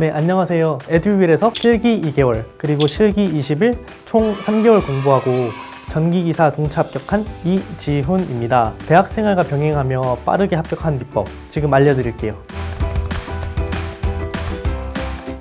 네, 안녕하세요. 에듀윌에서 실기 2개월, 그리고 실기 20일, 총 3개월 공부하고 전기기사 동차 합격한 이지훈입니다. 대학생활과 병행하며 빠르게 합격한 비법, 지금 알려드릴게요.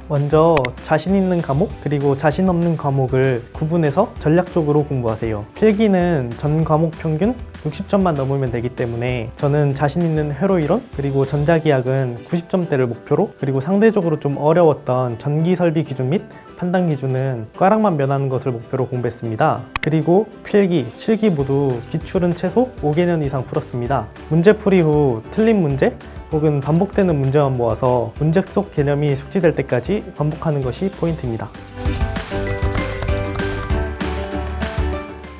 먼저 자신 있는 과목 그리고 자신 없는 과목을 구분해서 전략적으로 공부하세요. 필기는 전 과목 평균 60점만 넘으면 되기 때문에 저는 자신 있는 회로 이론 그리고 전자기학은 90점대를 목표로 그리고 상대적으로 좀 어려웠던 전기 설비 기준 및 판단 기준은 꽈락만 면하는 것을 목표로 공부했습니다. 그리고 필기, 실기 모두 기출은 최소 5개년 이상 풀었습니다. 문제풀이 후 틀린 문제 혹은 반복되는 문제만 모아서 문제 속 개념이 숙지될 때까지 반복하는 것이 포인트입니다.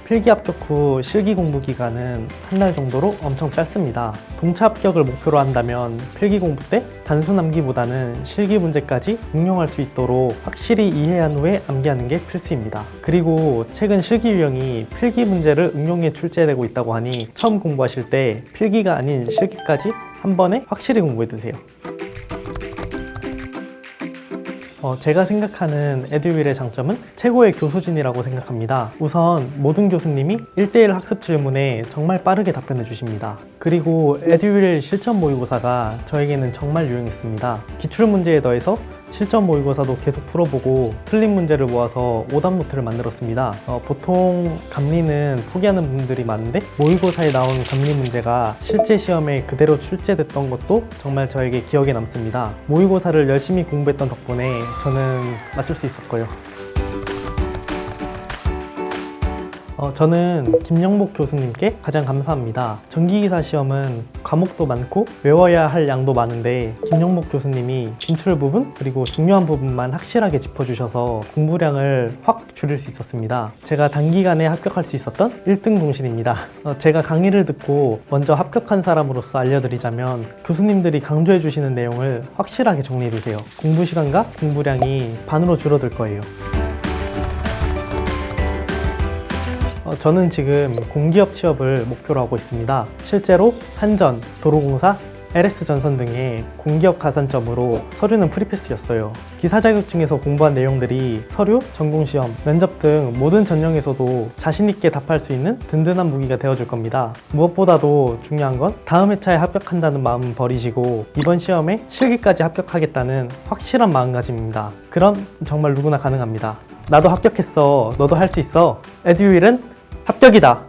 필기 합 격 후 실기 공부 기간은 한 달 정도로 엄청 짧습니다. 동차 합격을 목표로 한다면 필기 공부 때 단순 암기보다는 실기 문제까지 응용할 수 있도록 확실히 이해한 후에 암기하는 게 필수입니다. 그리고 최근 실기 유형이 필기 문제를 응용해 출제되고 있다고 하니 처음 공부하실 때 필기가 아닌 실기까지 한 번에 확실히 공부해 두세요. 어, 제가 생각하는 에듀윌의 장점은 최고의 교수진이라고 생각합니다. 우선 모든 교수님이 1대1 학습 질문에 정말 빠르게 답변해 주십니다. 그리고 에듀윌 실전 모의고사가 저에게는 정말 유용했습니다. 기출 문제에 더해서 실전 모의고사도 계속 풀어보고 틀린 문제를 모아서 오답 노트를 만들었습니다. 어, 보통 감리는 포기하는 분들이 많은데 모의고사에 나온 감리 문제가 실제 시험에 그대로 출제됐던 것도 정말 저에게 기억에 남습니다. 모의고사를 열심히 공부했던 덕분에 저는 맞출 수 있었고요. 어, 저는 김영복 교수님께 가장 감사합니다. 전기기사 시험은 과목도 많고 외워야 할 양도 많은데 김영복 교수님이 진출 부분 그리고 중요한 부분만 확실하게 짚어주셔서 공부량을 확 줄일 수 있었습니다. 제가 단기간에 합격할 수 있었던 1등 공신입니다. 어, 제가 강의를 듣고 먼저 합격한 사람으로서 알려드리자면 교수님들이 강조해 주시는 내용을 확실하게 정리해 주세요. 공부 시간과 공부량이 반으로 줄어들 거예요. 저는 지금 공기업 취업을 목표로 하고 있습니다. 실제로 한전, 도로공사, LS전선 등의 공기업 가산점으로 서류는 프리패스였어요. 기사 자격증에서 공부한 내용들이 서류, 전공시험, 면접 등 모든 전형에서도 자신있게 답할 수 있는 든든한 무기가 되어줄 겁니다. 무엇보다도 중요한 건 다음 회차에 합격한다는 마음 버리시고 이번 시험에 실기까지 합격하겠다는 확실한 마음가짐입니다. 그럼 정말 누구나 가능합니다. 나도 합격했어. 너도 할 수 있어. 에듀윌은 합격이다.